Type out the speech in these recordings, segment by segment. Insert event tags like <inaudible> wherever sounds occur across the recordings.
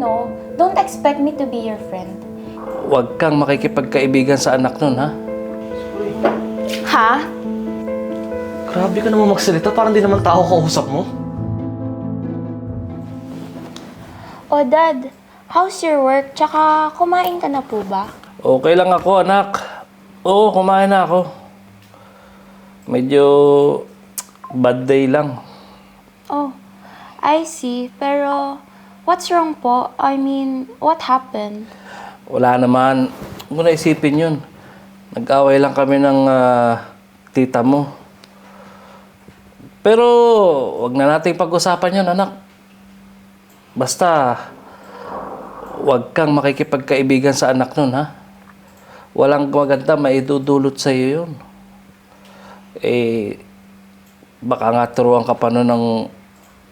know, don't expect me to be your friend. Huwag kang makikipagkaibigan sa anak nun, ha? Ha? Grabe ka naman magsalita, parang di naman tao kausap mo. O dad, how's your work? Tsaka kumain ka na po ba? Okay lang ako, anak. Oo, kumain na ako. Medyo bad day lang. Oh, I see. Pero, what's wrong po? I mean, what happened? Wala naman. Huwag mo na isipin yun. Nag-away lang kami ng ah, tita mo. Pero, wag na nating pag-usapan yun, anak. Basta, wag kang makikipagkaibigan sa anak nun, ha? Walang maganda maidudulot sa iyo yun. Eh, baka nga turuan ka pa nun ng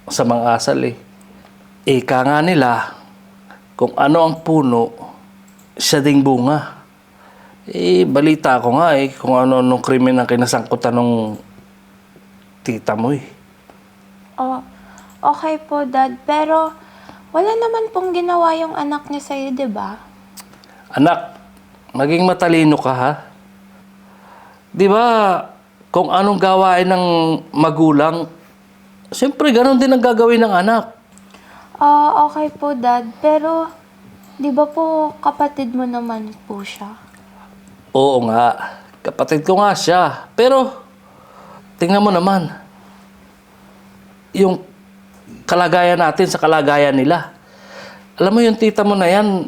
sa mga asal eh. Ika nga nila, kung ano ang puno, siya ding bunga. Eh, balita ko nga eh, kung ano nung krimen ang kinasangkutan ng tita mo eh. Oh, okay po dad. Pero, wala naman pong ginawa yung anak niya sa'yo, di ba? Anak, maging matalino ka ha. Di ba, kung anong gawain ng magulang, siyempre ganun din ang gagawin ng anak. Ah, okay po dad. Pero, di ba po kapatid mo naman po siya? Oo nga, kapatid ko nga siya. Pero, tingnan mo naman, yung kalagayan natin sa kalagayan nila. Alam mo yung tita mo na yan,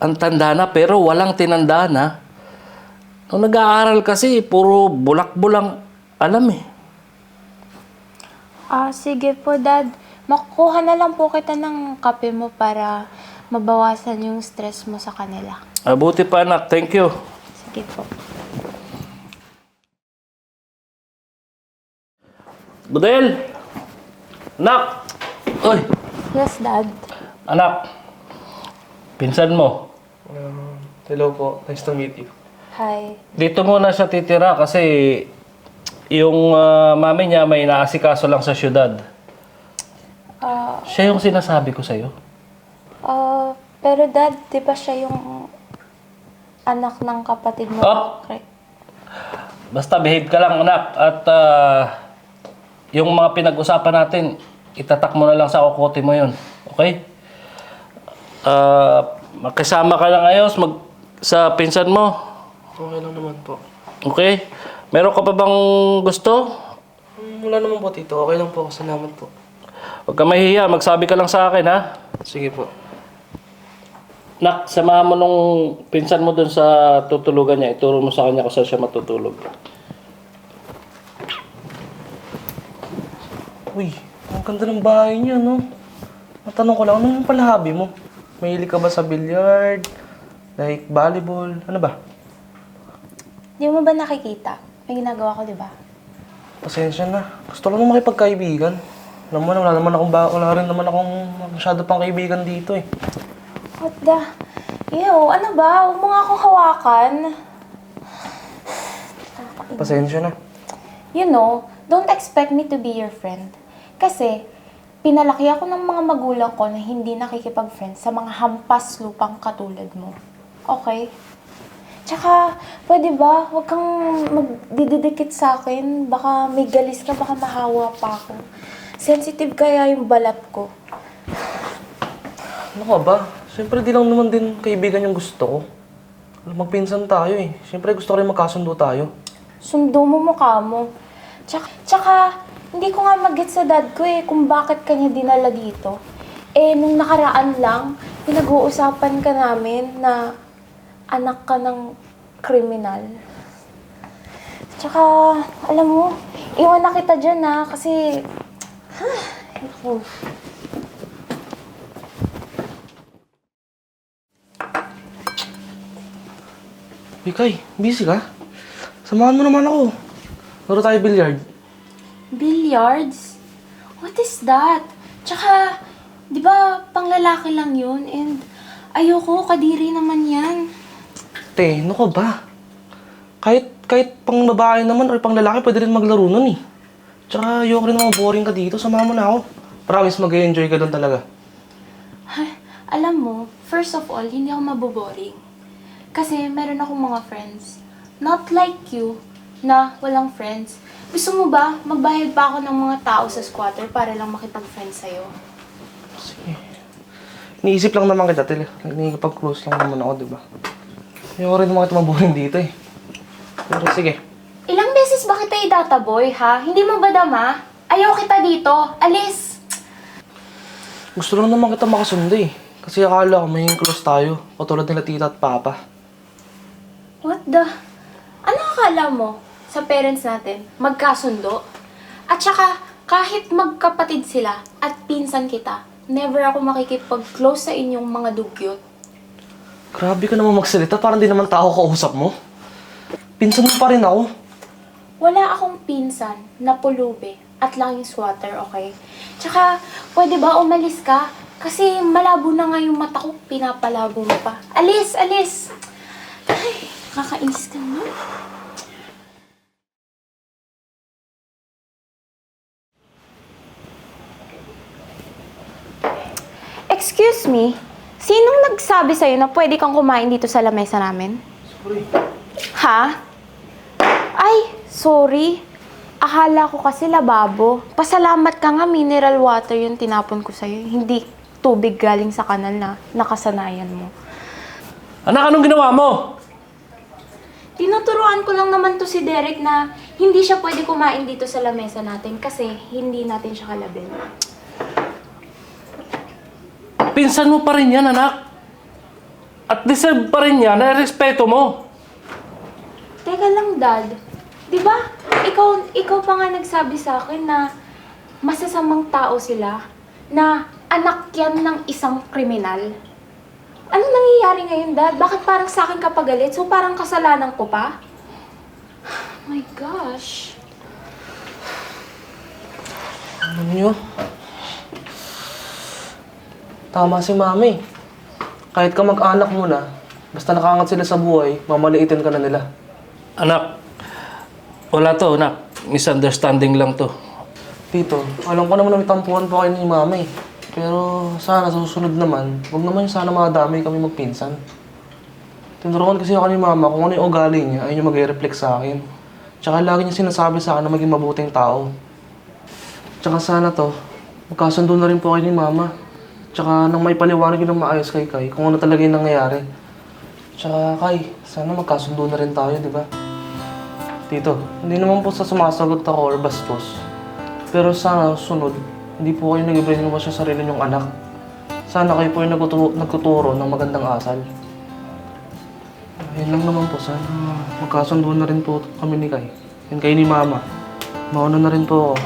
ang tanda na pero walang tinanda na. Nung nag-aaral kasi, puro bulak-bulang alam eh. Ah, sige po dad. Makukuha na lang po kita ng kape mo para mabawasan yung stress mo sa kanila. Mabuti pa anak, thank you. Sige po. Budel! Anak! Oy! Yes, dad. Anak! Pinsan mo. Um, hello po, nice to meet you. Hi. Dito muna siya titira kasi yung ah, mami niya may inaasikaso lang sa syudad. Siya yung sinasabi ko sa'yo. ah, pero dad, di ba siya yung anak ng kapatid mo? Oh! Correct. Basta behave ka lang anak at ah, yung mga pinag-usapan natin, itatak mo na lang sa kukote mo yun. Okay? Ah, makisama ka lang ayos mag, sa pinsan mo. Okay lang naman po. Okay? Meron ka pa bang gusto? Hmm, wala naman po tito, okay lang po, salamat po. Huwag ka mahihiya, magsabi ka lang sa akin ha. Sige po. Nak, samahan mo nung pinsan mo dun sa tutulugan niya. Ituro mo sa kanya kung saan siya matutulog. Uy, ang ganda ng bahay niya, no? Matanong ko lang, ano yung pala hobby mo? Mahilig ka ba sa billiard? Like volleyball? Ano ba? Di mo ba nakikita? May ginagawa ko, di ba? Pasensya na. Gusto ko lang makipagkaibigan. Alam mo na, wala naman akong ba wala rin naman akong masyado pang kaibigan dito eh. What the? Ew, ano ba? Huwag mo nga akong hawakan. Pasensya na. You know, don't expect me to be your friend. Kasi, pinalaki ako ng mga magulang ko na hindi nakikipag-friend sa mga hampas lupang katulad mo. Okay? Tsaka, pwede ba, huwag kang magdididikit sa akin. Baka may galis ka, baka mahawa pa ako. Sensitive kaya yung balat ko. Ano ka ba? Siyempre di lang naman din kaibigan yung gusto ko. Magpinsan tayo eh. Siyempre gusto ko rin magkasundo tayo. Sundo mo mukha mo. Tsaka, tsaka hindi ko nga mag sa dad ko eh kung bakit kanya dinala dito. Eh, nung nakaraan lang, pinag-uusapan ka namin na anak ka ng kriminal. Tsaka, alam mo, iwan na kita dyan ha, kasi... Ha, naku. Bikay, busy ka? Samahan mo naman ako. Laro tayo billiard. Billiards? What is that? Tsaka, di ba, panglalaki lang yun? And ayoko, kadiri naman yan. Te, ano ka ba? Kahit, kahit pang babae naman or pang lalaki, pwede rin maglaro nun eh. Tsaka ayoko rin naman boring ka dito. Samahan mo na ako. Promise mag enjoy ka doon talaga. Alam mo, first of all, hindi ako maboboring. Kasi meron akong mga friends. Not like you, na walang friends. Gusto mo ba, magbayad pa ako ng mga tao sa squatter para lang makipag-friends sa'yo? Sige. Iniisip lang naman kita, Til. Nakikipag-close lang naman ako, di ba? Ayoko rin mga tumabuhin dito eh. Pero sige. Ilang beses ba kita idataboy, ha? Hindi mo ba dama? Ayaw kita dito. Alis! Gusto lang naman kita makasundo eh. Kasi akala ko may close tayo. Katulad nila tita at papa. What the? Ano akala mo sa parents natin? Magkasundo? At saka, kahit magkapatid sila at pinsan kita, never ako makikipag-close sa inyong mga dugyot. Grabe ka naman magsalita. Parang di naman tao kausap mo. Pinsan mo pa rin ako. Wala akong pinsan na pulube at langing swatter, okay? Tsaka, pwede ba umalis ka? Kasi malabo na nga yung mata ko, pinapalabo mo pa. Alis, alis! Ay, kakainis ka naman. Excuse me, sinong nagsabi sa'yo na pwede kang kumain dito sa lamesa namin? Sorry. Ha? Ay, sorry. Akala ko kasi lababo. Pasalamat ka nga, mineral water yung tinapon ko sa'yo. Hindi tubig galing sa kanal na nakasanayan mo. Anak, anong ginawa mo? Tinuturuan ko lang naman to si Derek na hindi siya pwede kumain dito sa lamesa natin kasi hindi natin siya kalabel. Pinsan mo pa rin yan, anak. At deserve pa rin yan na respeto mo. Teka lang, Dad. Di ba? Ikaw, ikaw pa nga nagsabi sa akin na masasamang tao sila, na anak yan ng isang kriminal. Ano nangyayari ngayon, Dad? Bakit parang sa akin ka pagalit? So parang kasalanan ko pa? <sighs> my gosh. Alam nyo? Tama si mami. Kahit ka mag-anak mo na, basta nakaangat sila sa buhay, mamaliitin ka na nila. Anak, wala to, anak. Misunderstanding lang to. Tito, alam ko naman na may tampuhan pa kayo ni mami. Pero sana sa susunod naman, huwag naman sana madami kami magpinsan. Tinuruan kasi ako ni mama kung ano yung ugali niya, ayun yung mag-reflect sa akin. Tsaka lagi niya sinasabi sa akin na maging mabuting tao. Tsaka sana to, magkasundo na rin po kayo ni mama. Tsaka nang may paliwanag yun ng maayos kay Kai kung ano talaga yung nangyayari. Tsaka Kai, sana magkasundo na rin tayo, di ba? Tito, hindi naman po sa sumasagot ako or bastos. Pero sana sunod, hindi po kayo nag-brainwash sa sarili niyong anak. Sana kayo po yung nagtuturo, nagtuturo ng magandang asal. Ayun lang naman po, sana magkasundo na rin po kami ni Kai. Yan kayo ni Mama. Mauna na rin po ako.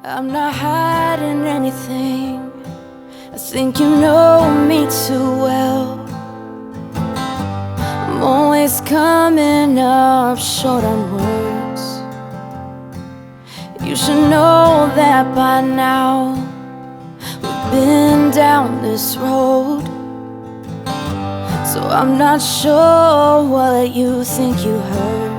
I'm not hiding anything. I think you know me too well. I'm always coming up short on words. You should know that by now. We've been down this road. So I'm not sure what you think you heard.